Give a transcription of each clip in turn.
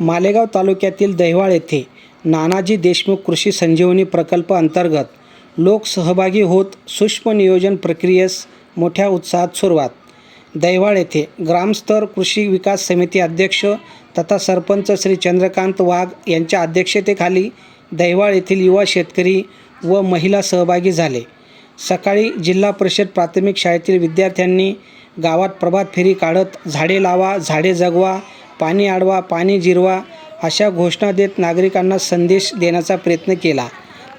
मालेगाव तालुक्यातील दहिवाळ येथे नानाजी देशमुख कृषी संजीवनी प्रकल्प अंतर्गत लोक सहभागी होत सूक्ष्म नियोजन प्रक्रियेस मोठ्या उत्साहात सुरुवात. दहिवाळ येथे ग्रामस्तर कृषी विकास समिती अध्यक्ष तथा सरपंच श्री चंद्रकांत वाघ यांच्या अध्यक्षतेखाली दहिवाळ येथील युवा शेतकरी व महिला सहभागी झाले. सकाळी जिल्हा परिषद प्राथमिक शाळेतील विद्यार्थ्यांनी गावात प्रभात फेरी काढत झाडे लावा झाडे जगवा पाणी अडवा पाणी जिरवा अशा घोषणा देत नागरिकांना संदेश देण्याचा प्रयत्न केला.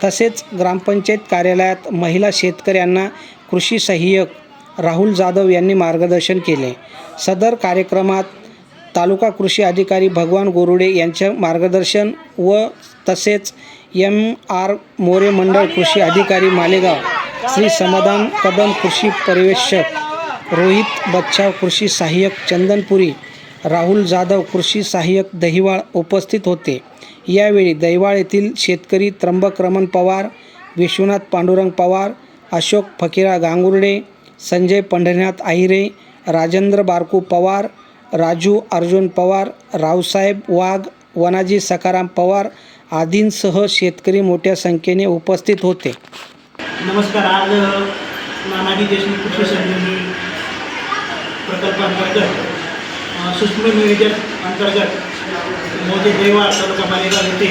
तसेच ग्रामपंचायत कार्यालयात महिला शेतकऱ्यांना कृषी सहाय्यक राहुल जाधव यांनी मार्गदर्शन केले. सदर कार्यक्रमात तालुका कृषी अधिकारी भगवान गोरुडे यांचे मार्गदर्शन व तसेच एम आर मोरे मंडळ कृषी अधिकारी मालेगाव श्री समाधान कदम कृषी पर्यवेक्षक रोहित बच्छाव कृषी सहाय्यक चंदनपुरी राहुल जाधव कृषी सहाय्यक दहिवाळ उपस्थित होते. यावेळी दहिवाळ येथील शेतकरी त्र्यंबक रमण पवार विश्वनाथ पांडुरंग पवार अशोक फकीरा गांगुर्डे संजय पंढरीनाथ आहिरे राजेंद्र बारकू पवार राजू अर्जुन पवार रावसाहेब वाघ वनाजी सकाराम पवार आदींसह शेतकरी मोठ्या संख्येने उपस्थित होते. नमस्कार आज नानाजी देशमुख कृषी संजीवनी प्रकल्पांतर्गत सूक्ष्म नियोजन अंतर्गत मोदी देवा तालुका पालिका येथे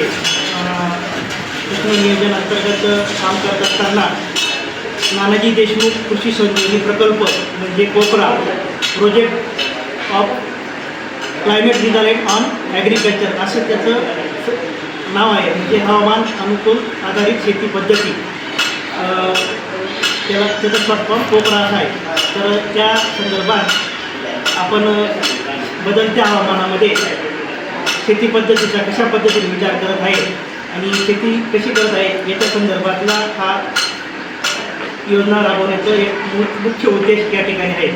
सूक्ष्म नियोजन अंतर्गत काम करत असताना नानाजी देशमुख कृषी संजीवनी प्रकल्प म्हणजे कोपरा project of climate design on agriculture असं त्याचं नाव आहे. म्हणजे हवामान अनुकूल आधारित शेती पद्धती. त्याला त्याचा प्लॅटफॉर्म कोपरा असा आहे. तर त्या संदर्भात आपण बदलत्या हवामानामध्ये शेती पद्धतीचा कशा पद्धतीने विचार करत आहे आणि शेती कशी करत आहे याच्या संदर्भातला हा योजना राबवण्याचं एक मुख्य उद्देश या ठिकाणी आहे.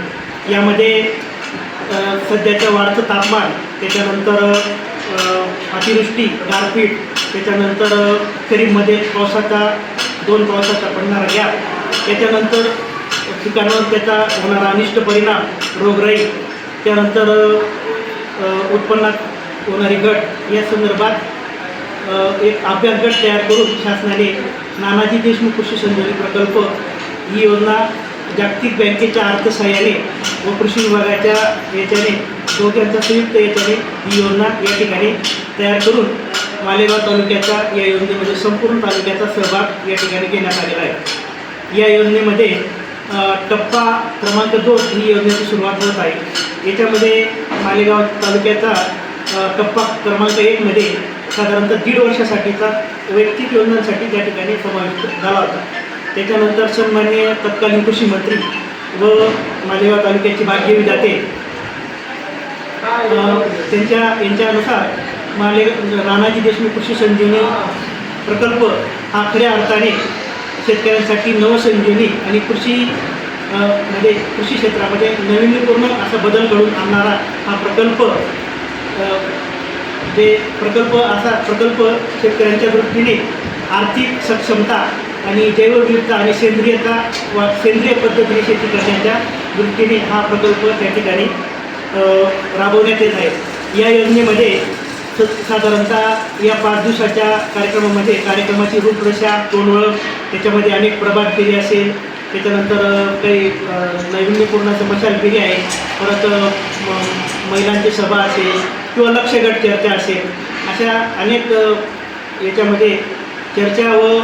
यामध्ये सध्याच्या सध्याचं वाढतं तापमान त्याच्यानंतर अतिवृष्टी गारपीट त्याच्यानंतर खरीपमध्ये पावसाचा दोन पावसाचा पडणारा गॅप त्याच्यानंतर पिकांवर त्याचा होणारा अनिष्ट परिणाम रोगराई त्यानंतर उत्पन्नात होणारी घट या संदर्भात एक अभ्यास गट तयार करून शासनाने नानाजी देशमुख कृषी संजीवनी प्रकल्प ही योजना जागतिक बँकेच्या अर्थसहाय्याने व कृषी विभागाच्या याच्याने दोघांच्या संयुक्त याच्याने ही योजना या ठिकाणी तयार करून मालेगाव तालुक्याचा या योजनेमध्ये संपूर्ण तालुक्याचा सहभाग या ठिकाणी घेण्यात आलेला आहे. या योजनेमध्ये टप्पा क्रमांक दोन ही योजनेची सुरुवात होत आहे. याच्यामध्ये मालेगाव तालुक्याचा टप्पा क्रमांक एकमध्ये साधारणतः दीड वर्षासाठीचा वैयक्तिक योजनांसाठी त्या ठिकाणी समाविष्ट झाला होता. त्याच्यानंतर सन्मान्य तत्कालीन कृषी मंत्री व मालेगाव तालुक्याची भाग्य विधाते जाते त्यांच्या यांच्यानुसार माले राणाजी देशमुख कृषी संजीवनी प्रकल्प हा खऱ्या अर्थाने शेतकऱ्यांसाठी नवसंजीवनी आणि कृषी मध्ये म्हणजे कृषी क्षेत्रामध्ये नवीनपूर्ण असा बदल घडून आणणारा हा प्रकल्प जे प्रकल्प असा प्रकल्प शेतकऱ्यांच्या दृष्टीने आर्थिक सक्षमता आणि जैवविविधता आणि सेंद्रियता व सेंद्रिय पद्धतीने शेती करण्याच्या दृष्टीने हा प्रकल्प त्या ठिकाणी राबवण्यात येत आहे. या योजनेमध्ये साधारणतः या पाच दिवसाच्या कार्यक्रमामध्ये कार्यक्रमाची रूपरेषा तोंडवळ त्याच्यामध्ये अनेक प्रभात फेरी असेल त्याच्यानंतर काही नैविन्यपूर्ण मशाल फेरी आहे. परत महिलांची सभा असेल किंवा लक्षगट चर्चा असेल अशा अनेक याच्यामध्ये चर्चा व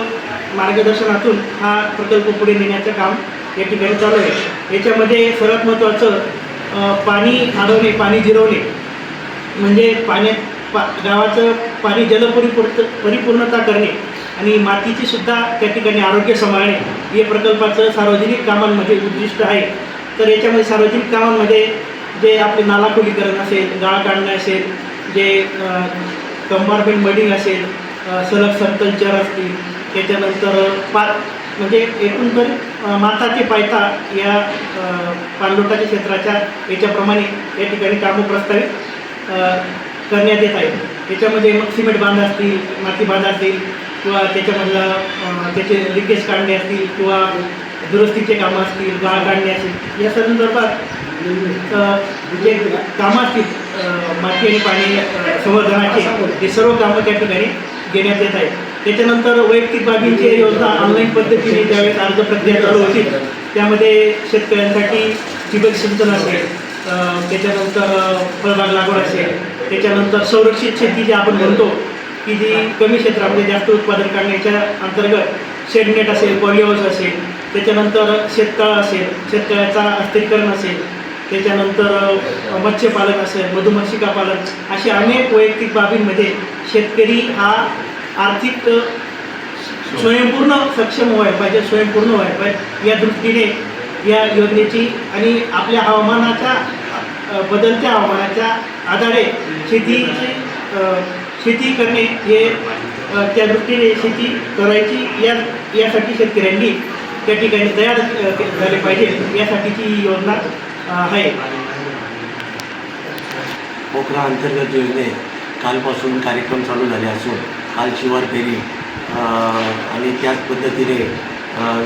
मार्गदर्शनातून हा प्रकल्प पुढे नेण्याचं काम या ठिकाणी चालू आहे. याच्यामध्ये सर्वात महत्त्वाचं पाणी अडवणे पाणी जिरवणे. म्हणजे पाण्यात पा गावाचं पाणी जलपरिपूर्ण परिपूर्णता करणे. आणि मातीची सुद्धा त्या ठिकाणी आरोग्य सांभाळणे हे प्रकल्पाचं सार्वजनिक कामांमध्ये उद्दिष्ट आहे. तर याच्यामध्ये सार्वजनिक कामांमध्ये जे आपले नाला खोलीकरण असेल गाळ काढणं असेल जे कंपार्टमेंट मडिंग असेल सलग संतलचर असतील त्याच्यानंतर पा म्हणजे एकूण तर माता ते पायथा या अ, पाणलोटाच्या क्षेत्राच्या याच्याप्रमाणे या ठिकाणी कामं प्रस्तावित करण्यात येत आहेत. याच्यामध्ये मग सिमेंट बांध असतील माती बांध असतील किंवा त्याच्यामधलं त्याचे लिकेज काढणे असतील किंवा दुरुस्तीचे कामं असतील गाळ काढणे असतील या संदर्भात जे कामं असतील माती आणि पाणी संवर्धनाचे हे सर्व कामं त्या ठिकाणी घेण्यात येत आहे त्याच्यानंतर वैयक्तिक बाबींची योजना ऑनलाईन पद्धतीने ज्यावेळेस अर्ज प्रक्रिया चालू होती त्यामध्ये शेतकऱ्यांसाठी ठिबक सिंचन असेल त्याच्यानंतर फळबाग लागवड असेल त्याच्यानंतर संरक्षित शेती जी आपण म्हणतो की जी कमी क्षेत्रामध्ये जास्त उत्पादन काढण्याच्या अंतर्गत शेडनेट असेल पॉलिहाऊस असेल त्याच्यानंतर शेततळ असेल शेततळ्याचा अस्थिरीकरण असेल त्याच्यानंतर मत्स्यपालन असेल मधुमक्षिका पालन अशा अनेक वैयक्तिक बाबींमध्ये शेतकरी हा आर्थिक स्वयंपूर्ण सक्षम व्हायला पाहिजे स्वयंपूर्ण व्हायला पाहिजे या दृष्टीने या योजनेची आणि आपल्या हवामानाच्या बदलत्या हवामानाच्या आधारे शेतीची शेती करणे हे त्या दृष्टीने शेती करायची या यासाठी शेतकऱ्यांनी त्या ठिकाणी तयार झाले पाहिजे यासाठीची ही योजना आहे. पोखरा अंतर्गत योजनेत कालपासून कार्यक्रम चालू झाले असून काल शिवार फेरी आणि त्याच पद्धतीने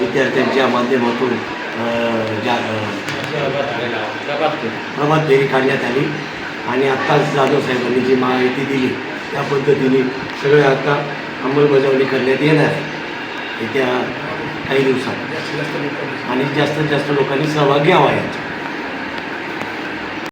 विद्यार्थ्यांच्या माध्यमातून ज्या प्रभात फेरी काढण्यात आली. आणि आत्ताच जाधव साहेबांनी जी माहिती दिली त्या पद्धतीने सगळे आता अंमलबजावणी करण्यात येणार आहे. येत्या काही दिवसात. आणि जास्तीत जास्त लोकांनी सहभाग घ्यावा याचा